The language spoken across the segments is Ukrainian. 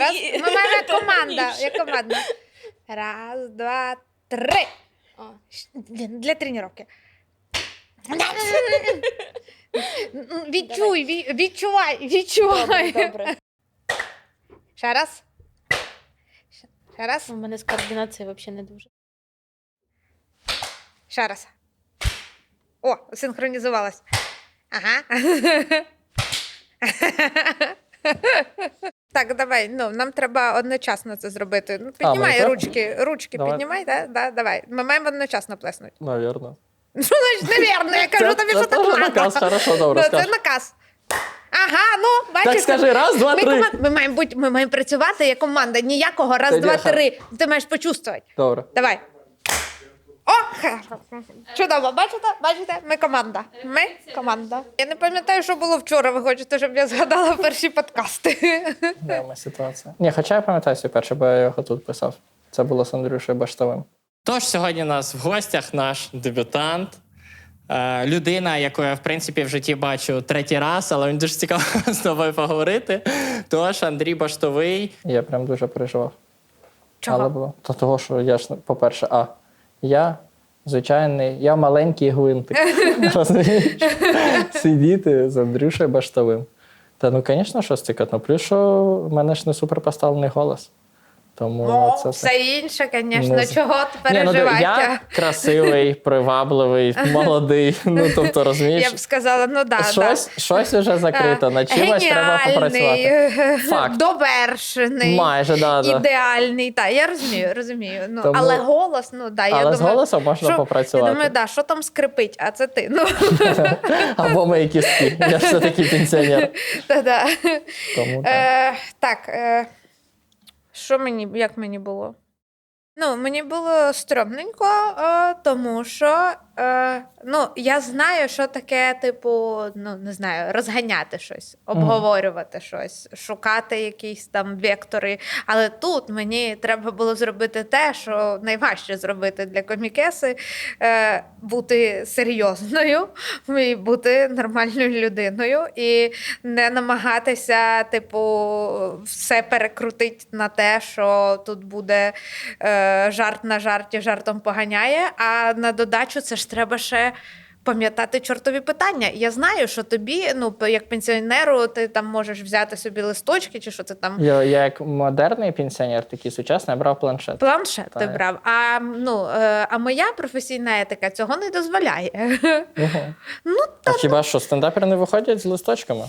Раз, два, три. Ще раз. Ні. Ми маємо команда. Як команда. Раз, два, три. О. Для, для тренування. Відчуй, ві- відчувай, відчувай. добре. Ще раз. Ще раз. У мене з координацією взагалі не дуже. Ще раз. О, синхронізувалась. Ага. Так, давай. Ну, нам треба одночасно це зробити. Ну, піднімай так? ручки, ручки Давай. піднімай, да? Да, давай. Ми маємо одночасно плеснути. Навірно. Ну, значить, невірно, я кажу Це- тобі, це що так теж треба. наказ, хорошо, добре, Ну. Це наказ. Ага, ну, бачиш. Так скажи, раз, два, ми, три. коман- ми, маємо бути, ми маємо працювати як команда. Ніякого раз, Тоді два, хай. три. Ти маєш почувствувати. Добре. Давай. О! Чудово, бачите? Бачите? Ми команда. Ми команда. Я не пам'ятаю, що було вчора. Ви хочете, щоб я згадала перші подкасти. Нема ситуація. Ні, хоча я пам'ятаю свій перший, бо я його тут писав. Це було з Андрюшею Баштовим. Тож сьогодні у нас в гостях наш дебютант. е, Людина, яку я в принципі в житті бачу третій раз, але він дуже цікаво з тобою поговорити. Тож Андрій Баштовий. Я прям дуже переживав. Чого? Але було. То того, що я ж, по-перше, а я звичайний, я маленький гвинтик. Розумієш? Сидіти з Андрюшею Баштовим. Та ну, звісно, що стикатно. Плюс, що в мене ж не супер поставлений голос. Тому О, це все інше, звісно, Ну, чого ти ну, переживати. я красивий, привабливий, молодий. Ну, тобто, розумієш, Я б сказала, ну да, щось, щось вже да. закрито, над чимось треба попрацювати. Факт. довершений. Майже, да, да. Ідеальний, так, я розумію, розумію. Ну, Тому- Але голос, ну да, я Але з голосом можна що- попрацювати. Я думаю, да, що там скрипить, а це ти. Ну, Або мої кістки. Я все-таки пенсіонер. та-да. Тому так. Е, так, е, що мені, як мені було? Ну, мені було стрьомненько, е, тому що е, ну, я знаю, що таке, типу, ну, не знаю, розганяти щось, обговорювати щось, шукати якісь там вектори. Але тут мені треба було зробити те, що найважче зробити для комікеси е, бути серйозною і бути нормальною людиною, і не намагатися, типу, все перекрутити на те, що тут буде е, жарт на жарті, жартом поганяє. А на додачу це ж треба ще. Пам'ятати чортові питання. Я знаю, що тобі, ну як пенсіонеру, ти там можеш взяти собі листочки, чи що ти там Я, я як модерний пенсіонер, такий сучасний, я брав планшет. планшет ти Так. брав. А ну е, а моя професійна етика цього не дозволяє. Угу. Ну А хіба що стендапери не виходять з листочками?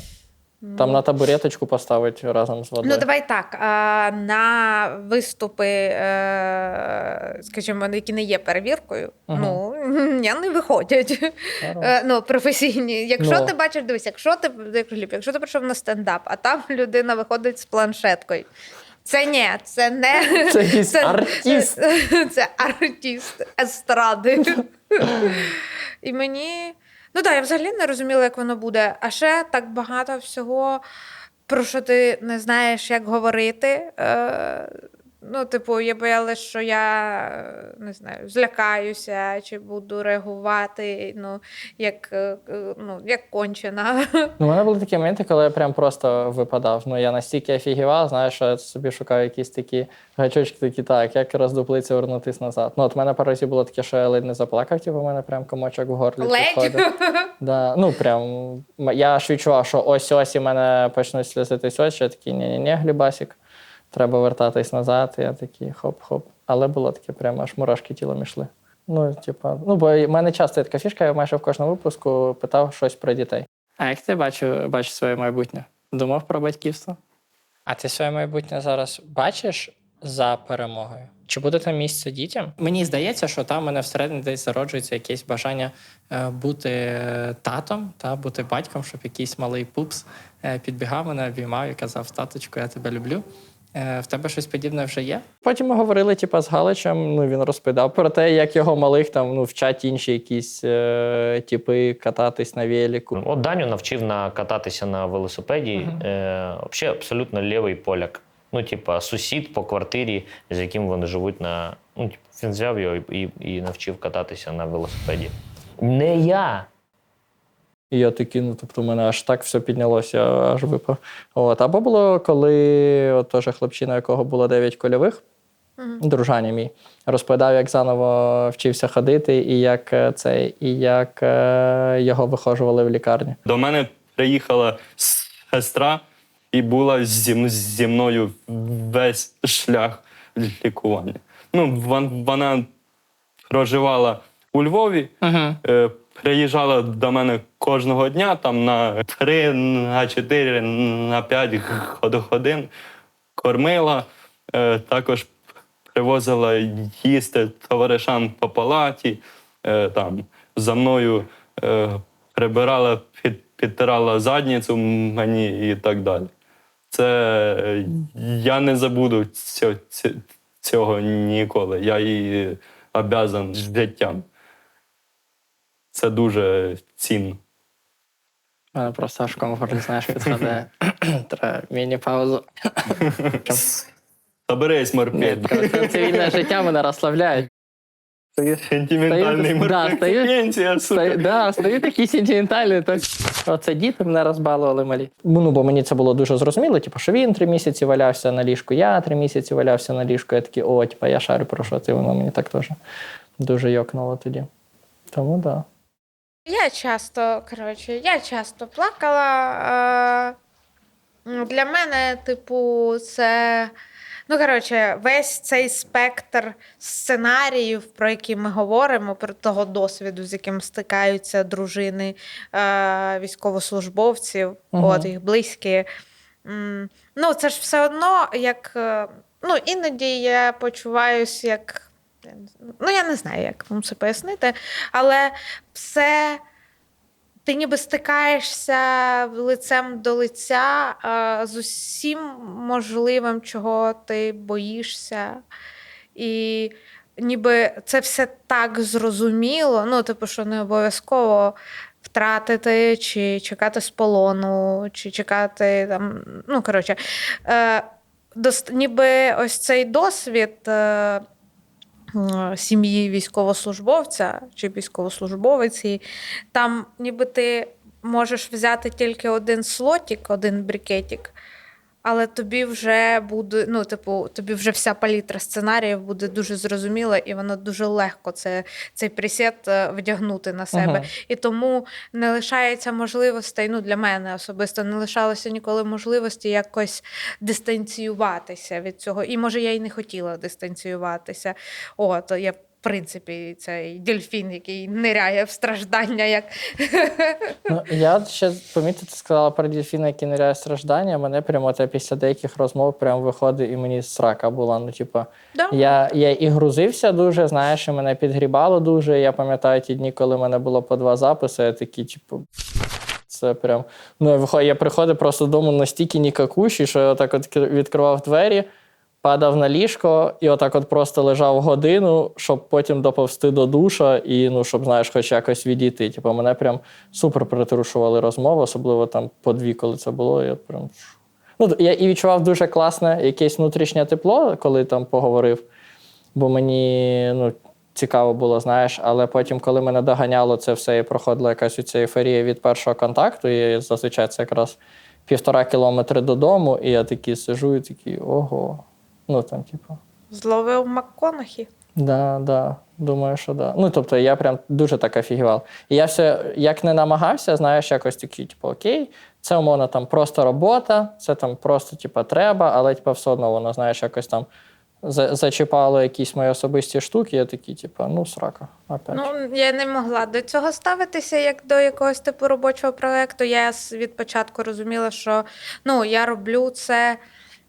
Там на табуреточку поставить разом з водою. Ну, давай так. А, на виступи, е, скажімо, які не є перевіркою, Ага. ну не виходять. Здорово. Е, ну, професійні. Якщо Ну. ти бачиш, дивись, якщо ти якщо ти прийшов на стендап, а там людина виходить з планшеткою. Це ні, це не Це якийсь артист. Це, це артист естради. І мені. Ну так, я взагалі не розуміла, як воно буде. А ще так багато всього, про що ти не знаєш, як говорити. Е, ну, типу, я боялась, що я не знаю, злякаюся чи буду реагувати, ну, як, е, е, ну, як кончена. Ну, у мене були такі моменти, коли я прям просто випадав. Ну, я настільки офігівав, знаєш, що я собі шукаю якісь такі гачочки, такі, так, як роздуплитися, вернутися назад. Ну, от мене пару разів було таке, що я ледь не заплакав, типу, у мене прям комочок в горлі Ледь. Да, ну, прям, я ж відчував, що ось-ось і мене почнуть сльозитись ось, що я такий, ні-ні-ні, Глібасік, треба вертатись назад. І я такий хоп-хоп. Але було таке, прям аж мурашки тілом йшли. Ну, типа, ну, бо в мене часто є така фішка, я майже в кожному випуску питав щось про дітей. А як ти бачу, бачиш своє майбутнє? Думав про батьківство? А ти своє майбутнє зараз бачиш за перемогою? Чи буде там місце дітям? Мені здається, що там мене всередині десь зароджується якесь бажання е, бути е, татом та бути батьком, щоб якийсь малий пупс е, підбігав мене, обіймав і казав: таточку, я тебе люблю. Е, В тебе щось подібне вже є? Потім ми говорили, типа, з Галичем. Ну він розповідав про те, як його малих там ну вчать інші якісь е, типи кататись на велику. От Даню навчив на кататися на велосипеді. Мгм. Е, взагалі абсолютно лівий поляк. Ну, типа, сусід по квартирі, з яким вони живуть на. Ну, типу, він взяв його і, і, і навчив кататися на велосипеді. Не я. І я такий, ну тобто, у мене аж так все піднялося, аж випав. От. Або було, коли от, теж хлопчина, якого було 9 кольових, дружаня мій, розповідав, як заново вчився ходити, і як е, цей, і як е, його вихожували в лікарні. До мене приїхала сестра і була зі, зі мною весь шлях лікування. Ну, вона проживала у Львові, е, приїжджала до мене кожного дня там на 3, на 4, на 5 годин, кормила, е, також привозила їсти товаришам по палаті, е, там, за мною е, прибирала, під, підтирала задницю мені і так далі. Це я не забуду цього, цього ніколи. Я їй обязан життям. Це дуже цінно. У мене просто аж комфорт, знаєш, підсадає. Треба міні-паузу. Заберись, морпед. Це цивільне життя мене розслабляє. Сентиментальний Стою- да, стою такий сентиментальний. Оце діти мене розбалували малі. Ну, бо мені це було дуже зрозуміло. Типу, що він три місяці валявся на ліжку, я три місяці валявся на ліжку. Я такий, о, типу, я шарю про що ти, воно мені так теж дуже йокнуло тоді. Тому так. Да. Я часто, коротше, я часто плакала. Е, для мене, типу, це. Ну, коротше, весь цей спектр сценаріїв, про які ми говоримо, про того досвіду, з яким стикаються дружини е, військовослужбовців, Мгм. от їх близькі. Ну, це ж все одно, як. е, Ну, іноді я почуваюся як. Ну, я не знаю, як вам це пояснити, але все. Ти ніби стикаєшся лицем до лиця е, з усім можливим, чого ти боїшся. І ніби це все так зрозуміло. Ну, типу, що не обов'язково втратити, чи чекати з полону, чи чекати там. Ну, коротше, е, ніби ось цей досвід. Е, Сім'ї військовослужбовця чи військовослужбовиці, там ніби ти можеш взяти тільки один слотик, один брикетик, але тобі вже буде, ну, типу, тобі вже вся палітра сценаріїв буде дуже зрозуміла, і воно дуже легко це, цей пресет е, вдягнути на себе. Мгм. І тому не лишається можливостей, ну для мене особисто не лишалося ніколи можливості якось дистанціюватися від цього. І може я й не хотіла дистанціюватися. От я. В принципі, цей дельфін, який ниряє в страждання, як Ну, я ще помітив, ти сказала про дельфіна, який ниряє страждання. Мене прямо те після деяких розмов прямо виходить, і мені срака була. Ну, типу, Да. я, я і грузився дуже, знаєш, і мене підгрібало дуже. Я пам'ятаю ті дні, коли в мене було по два записи, я такий, типу. Це прям. Ну, я я приходив просто додому настільки нікакущий, що я отак от відкривав двері, падав на ліжко і отак от просто лежав годину, щоб потім доповзти до душа і, ну, щоб, знаєш, хоч якось відійти. Типу, мене прям супер притрушували розмови, особливо там по дві, коли це було. Я прям. Ну, я і відчував дуже класне якесь внутрішнє тепло, коли там поговорив. Бо мені ну, цікаво було, знаєш, але потім, коли мене доганяло це все і проходила якась ця ейфорія від першого контакту, і зазвичай це якраз півтора кілометри додому, і я такий сижу і такий, ого. Ну там, типу. зловив МакКонахі. Да, да, думаю, що да. Ну, тобто, я прям дуже так офігівав. І я все, як не намагався, знаєш, якось такий, типу, окей, це умовно там просто робота, це там просто, типу, треба, але типу, все одно воно, знаєш, якось там за- зачіпало якісь мої особисті штуки, я такий, типу, ну, срака, опять. Ну, я не могла до цього ставитися як до якогось типу робочого проєкту. Я від початку розуміла, що ну, я роблю це.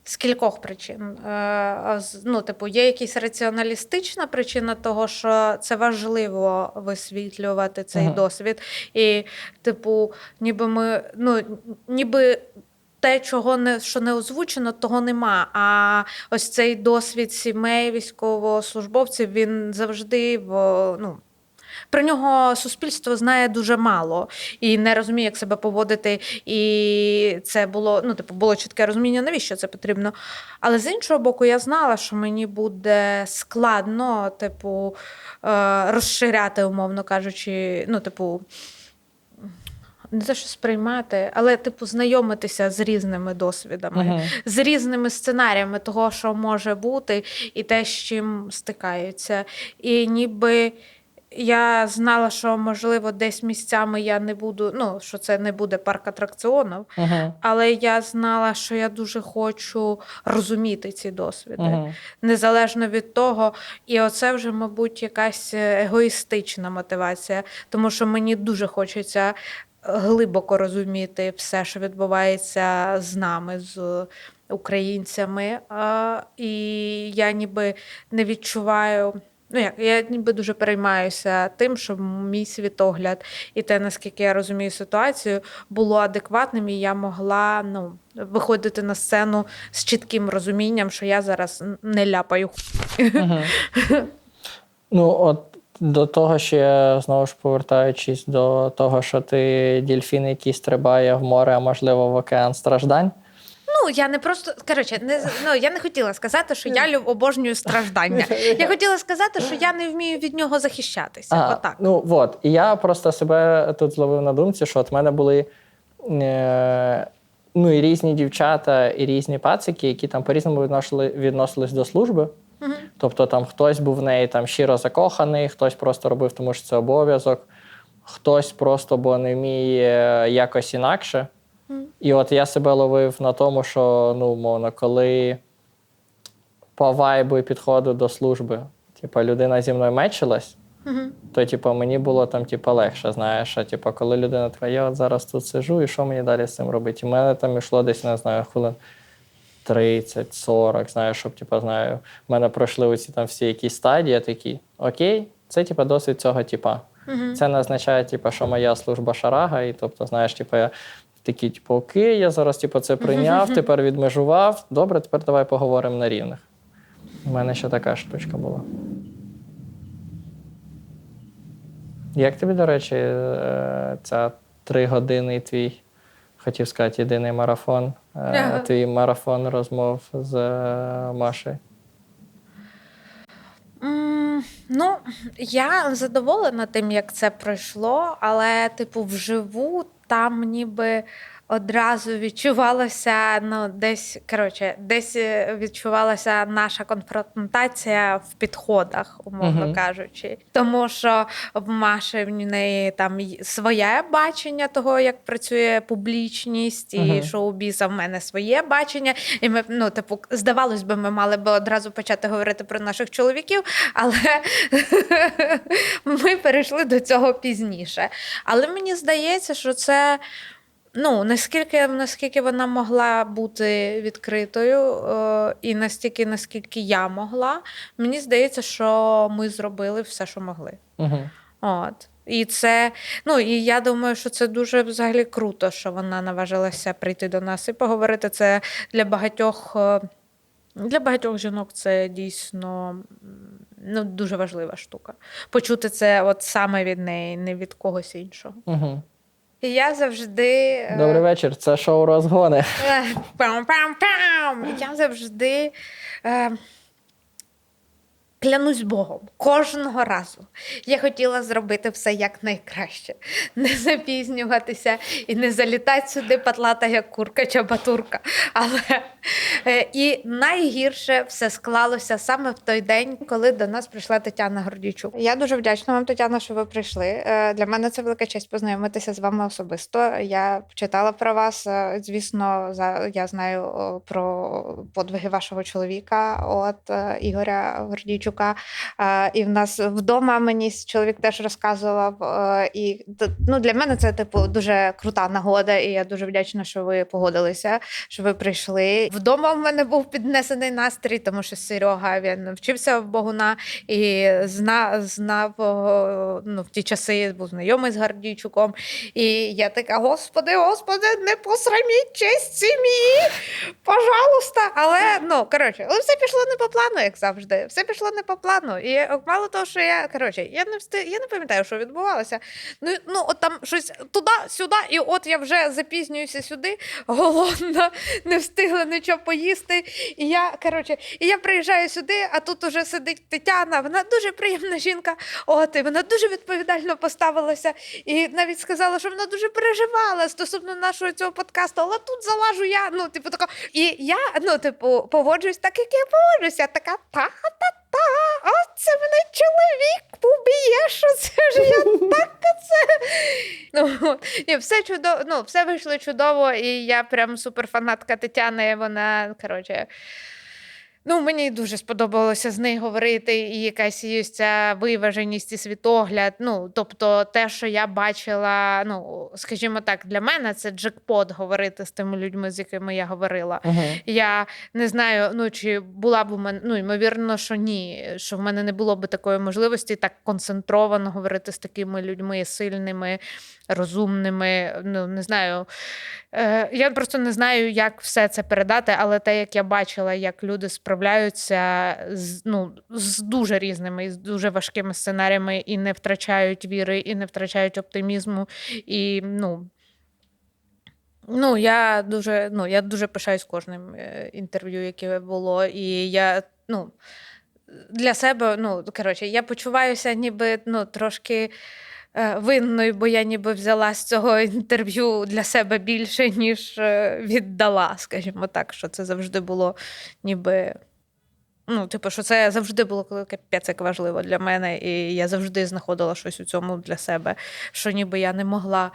З кількох причин. Е, Ну, типу, є якась раціоналістична причина того, що це важливо висвітлювати цей Мгм. досвід. І, типу, ніби ми, ну, ну те, чого не що не озвучено, того нема. А ось цей досвід сімей військовослужбовців він завжди в ну. Про нього суспільство знає дуже мало і не розуміє, як себе поводити. І це було ну, типу, було чітке розуміння, навіщо це потрібно. Але з іншого боку, я знала, що мені буде складно, типу, е, розширяти, умовно кажучи, ну, типу, не те, що сприймати, але типу знайомитися з різними досвідами, Мгм. з різними сценаріями того, що може бути, і те, з чим стикаються. І ніби я знала, що можливо десь місцями я не буду, ну що це не буде парк атракціонів, Мгм. але я знала, що я дуже хочу розуміти ці досвіди Мгм. незалежно від того. І оце вже, мабуть, якась е, егоїстична мотивація, тому що мені дуже хочеться глибоко розуміти все, що відбувається з нами, з українцями. І я ніби не відчуваю. Ну, як я ніби дуже переймаюся тим, щоб мій світогляд і те, наскільки я розумію ситуацію, було адекватним, і я могла ну, виходити на сцену з чітким розумінням, що я зараз не ляпаю. Ну, от до того, ще знову ж повертаючись до того, що ти дільфін, який стрибає в море, а можливо в океан страждань. Ну, я не просто коротше, не ну, я не хотіла сказати, що я люб, обожнюю страждання. Я хотіла сказати, що я не вмію від нього захищатися. А, Отак. Ну от. І я просто себе тут зловив на думці, що от в мене були е, ну, і різні дівчата, і різні пацики, які там по-різному відносили, відносились до служби. Мгм. Тобто там хтось був в неї там щиро закоханий, хтось просто робив, тому що це обов'язок, хтось просто бо не вміє якось інакше. І от я себе ловив на тому, що ну, мовно, коли по вайбу і підходу до служби, типу, людина зі мною мечилась, то типу, мені було там типу, легше, знаєш. А типу, коли людина така, я от зараз тут сижу, і що мені далі з цим робити? І в мене там йшло десь, не знаю, хвилин 30-40, знаєш, щоб, типу, знаю, в мене пройшли оці там всі якісь стадії, я такий, окей, це типу, досвід цього типа. Це не означає, типу, що моя служба шарага, і тобто, знаєш, типу, я такий, типу, окей, я зараз типу, це прийняв, тепер відмежував. Добре, тепер давай поговоримо на рівних. У мене ще така штучка була. Як тобі, до речі, е, ця три години твій, хотів сказати, єдиний марафон, е, Ага. твій марафон розмов з е, Машею? Ну, я задоволена тим, як це пройшло, але, типу, вживу там ніби одразу відчувалося, ну, десь, коротше, десь е, відчувалася наша конфронтація в підходах, умовно Мгм. кажучи. Тому що в Маші в неї там своє бачення того, як працює публічність, і Мгм. шоу-біз, а в мене своє бачення. І ми, ну, типу, здавалось би, ми мали би одразу почати говорити про наших чоловіків, але ми перейшли до цього пізніше. Але мені здається, що це. Ну, наскільки, наскільки вона могла бути відкритою, е, і настільки, наскільки я могла, мені здається, що ми зробили все, що могли. Угу. От. І це, ну і я думаю, що це дуже взагалі круто, що вона наважилася прийти до нас і поговорити. Це для багатьох, е, для багатьох жінок це дійсно ну, дуже важлива штука. Почути це от саме від неї, не від когось іншого. Угу. І я завжди. е, Добрий вечір, це шоу розгони. Е, Пам-пам-пам! Я завжди е, клянусь Богом, кожного разу я хотіла зробити все якнайкраще, не запізнюватися і не залітати сюди патлата, як курка чи батурка. Але е, і найгірше все склалося саме в той день, коли до нас прийшла Тетяна Гордійчук. Я дуже вдячна вам, Тетяна, що ви прийшли. Е, Для мене це велика честь познайомитися з вами особисто. Я читала про вас. е, Звісно, за я знаю про подвиги вашого чоловіка, от Ігоря Гордійчука. Е, І в нас вдома мені чоловік теж розказував. І ну, для мене це типу дуже крута нагода, і я дуже вдячна, що ви погодилися, що ви прийшли. Вдома в мене був піднесений настрій, тому що Серега він вчився в Богуна і зна, знав ну, в ті часи, був знайомий з Гордійчуком. І я така: Господи, Господи, не посраміть честь сім'ї! Пожалуйста. але ну коротше, все пішло не по плану, як завжди. Все пішло не по плану. І е, мало того, що я коротше, я не встиг, я не пам'ятаю, що відбувалося. Ну, ну от там щось туди, сюди, і от я вже запізнююся сюди, голодна, не встигла нічого поїсти. І я коротше, і я приїжджаю сюди, а тут уже сидить Тетяна. Вона дуже приємна жінка. От і вона дуже відповідально поставилася. І навіть сказала, що вона дуже переживала стосовно нашого цього подкасту. Але тут залажу я. Ну, типу, така. І я, ну, типу, поводжусь так, як я поводжуся. Така та-та-та. О, це мене чоловік поб'є, що це ж я так це. Ну, ні, все чудово, ну, все вийшло чудово, і я прям суперфанатка Тетяни. Вона, коротше. Ну, мені дуже сподобалося з нею говорити, і якась є ця виваженість і світогляд. Ну, тобто, те, що я бачила, ну, скажімо так, для мене це джекпот говорити з тими людьми, з якими я говорила. Угу. Я не знаю, ну чи була б у мене, ну ймовірно, що ні, що в мене не було б такої можливості так концентровано говорити з такими людьми сильними, розумними. Ну не знаю. Е, я просто не знаю, як все це передати, але те, як я бачила, як люди справляються з, ну, з дуже різними з дуже важкими сценаріями і не втрачають віри, і не втрачають оптимізму. І ну. Ну, я дуже, ну, я дуже пишаюсь кожним е, інтерв'ю, яке було. І я, ну, для себе, ну, коротше, я почуваюся ніби ну, трошки винною, бо я ніби взяла з цього інтерв'ю для себе більше, ніж е, віддала, скажімо так, що це завжди було ніби. Ну, типу, що це завжди було капець важливо для мене, і я завжди знаходила щось у цьому для себе, що ніби я не могла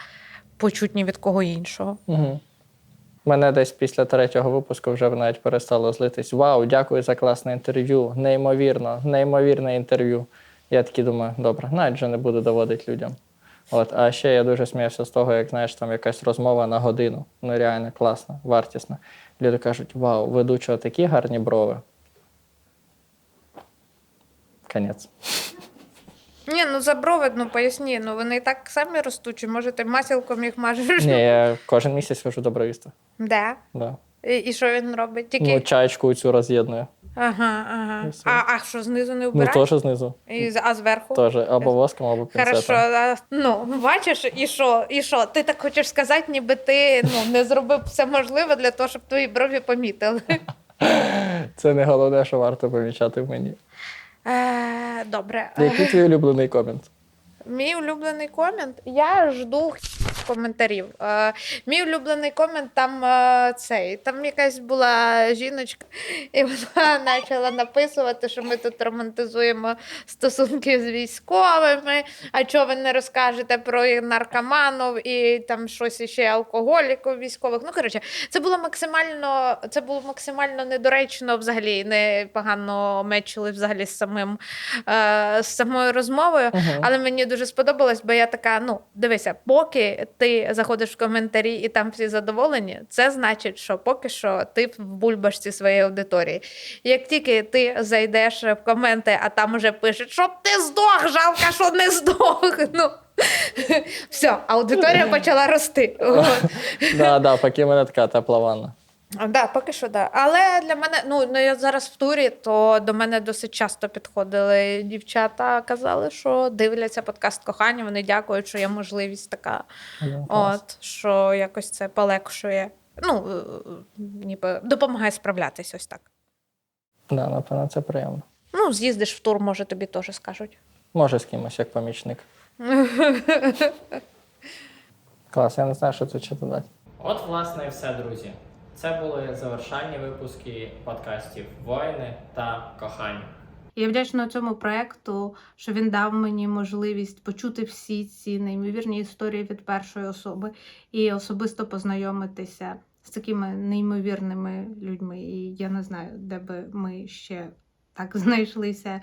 почути ні від кого іншого. Угу. Мене десь після третього випуску вже навіть перестало злитись. Вау, дякую за класне інтерв'ю. Неймовірно, неймовірне інтерв'ю. Я такий думаю, добре, навіть вже не буду доводити людям. От, а ще я дуже сміявся з того, як знаєш, там якась розмова на годину. Ну реально класна, вартісна. Люди кажуть: вау, ведучого такі гарні брови. Конець. Ні, ну за брови, ну поясні, ну вони і так самі ростуть, чи може ти масілком їх мажеш? Ні, я кожен місяць хожу до бровіста. Де? Да. І, і що він робить? Тільки. Ну, чаєчку цю роз'єдную. Ага, ага. А, а що знизу не Ну, вбираєш? теж знизу. І, з- а зверху? Теж або воском, або Хорошо, пінцетом. а, ну бачиш, і що? І що? Ти так хочеш сказати, ніби ти ну, не зробив все можливе для того, щоб твої брові помітили. Це не головне, що варто помічати в мені. Е, добре. Який твій улюблений комент? Мій улюблений комент. Я жду коментарів. Е, мій улюблений комент там е, цей. Там якась була жіночка, і вона почала написувати, що ми тут романтизуємо стосунки з військовими. А чого ви не розкажете про наркоманів і там щось іще алкоголіків військових? Ну коротше, це було максимально, це було максимально недоречно, взагалі не погано мечили взагалі з самим е, з самою розмовою. Але мені дуже сподобалось, бо я така: ну, дивися, поки ти заходиш в коментарі і там всі задоволені, це значить, що поки що ти в бульбашці своєї аудиторії. Як тільки ти зайдеш в коменти, а там уже пишуть, щоб ти здох, жалко, що не здох. Ну, все, аудиторія почала рости. Да, да, поки мене така тепла ванна. Так, да, поки що да. Але для мене, ну, ну я зараз в турі, то до мене досить часто підходили дівчата, казали, що дивляться подкаст кохання. Вони дякують, що є можливість така, клас. от що якось це полегшує. Ну, е, ніби допомагає справлятись ось так. Да, напевно, це приємно. Ну, з'їздиш в тур, може, тобі теж скажуть. Може, з кимось як помічник. Клас, я не знаю, що тут ще додати. От, власне, і все, друзі. Це були завершальні випуски подкастів Воїни та кохання. Я вдячна цьому проекту, що він дав мені можливість почути всі ці неймовірні історії від першої особи і особисто познайомитися з такими неймовірними людьми. І я не знаю, де би ми ще так знайшлися.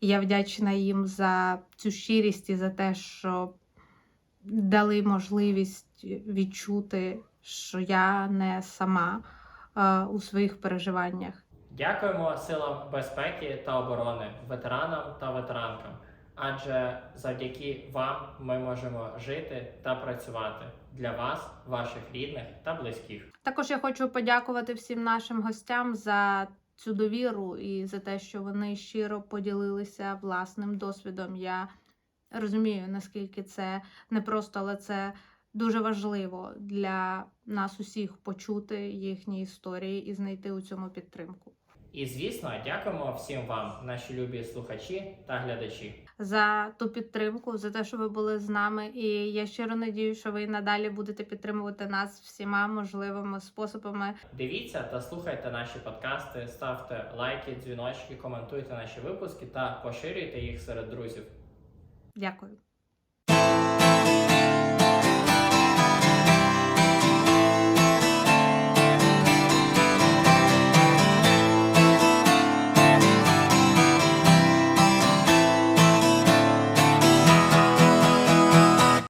Я вдячна їм за цю щирість і за те, що дали можливість відчути, що я не сама е, у своїх переживаннях. Дякуємо силам безпеки та оборони, ветеранам та ветеранкам. Адже завдяки вам ми можемо жити та працювати. для вас, ваших рідних та близьких. Також я хочу подякувати всім нашим гостям за цю довіру і за те, що вони щиро поділилися власним досвідом. Я розумію, наскільки це непросто, але це дуже важливо для нас усіх почути їхні історії і знайти у цьому підтримку. І звісно, дякуємо всім вам, наші любі слухачі та глядачі. За ту підтримку, за те, що ви були з нами. І я щиро надію, що ви надалі будете підтримувати нас всіма можливими способами. Дивіться та слухайте наші подкасти, ставте лайки, дзвіночки, коментуйте наші випуски та поширюйте їх серед друзів. Дякую.